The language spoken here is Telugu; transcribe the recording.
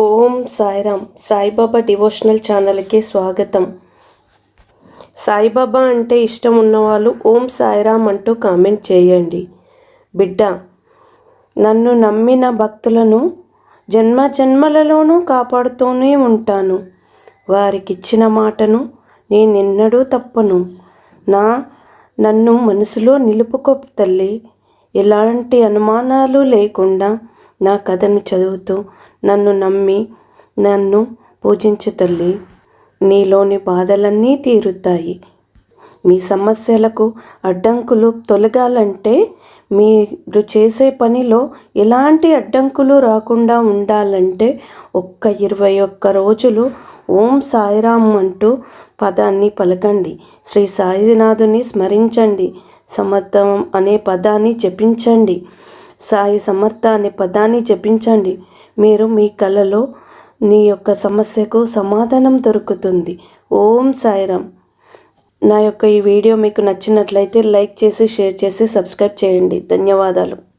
ఓం సాయిరామ్. సాయిబాబా డివోషనల్ ఛానల్కి స్వాగతం. సాయిబాబా అంటే ఇష్టం ఉన్నవాళ్ళు ఓం సాయిరామ్ అంటూ కామెంట్ చేయండి. బిడ్డ నన్ను నమ్మిన భక్తులను జన్మ జన్మలలోనూ కాపాడుతూనే ఉంటాను. వారికిచ్చిన మాటను నేనెన్నడూ తప్పను. నా నన్ను మనసులో నిలుపుకో తల్లి. ఎలాంటి అనుమానాలు లేకుండా నా కథను చదువుతూ నన్ను నమ్మి నన్ను పూజించు తల్లి. నీలోని బాధలన్నీ తీరుతాయి. మీ సమస్యలకు అడ్డంకులు తొలగాలంటే మీరు చేసే పనిలో ఎలాంటి అడ్డంకులు రాకుండా ఉండాలంటే ఒక్క ఇరవై ఒక్క రోజులు ఓం సాయిరామ్ అంటూ పదాన్ని పలకండి. శ్రీ సాయినాథుని స్మరించండి. సమర్థం అనే పదాన్ని జపించండి. సాయి సమర్థ అనే పదాన్ని జపించండి. మీరు మీ కళలో నీ యొక్క సమస్యకు సమాధానం దొరుకుతుంది. ఓం సాయిరామ్. నా యొక్క ఈ వీడియో మీకు నచ్చినట్లయితే లైక్ చేసి షేర్ చేసి సబ్స్క్రైబ్ చేయండి. ధన్యవాదాలు.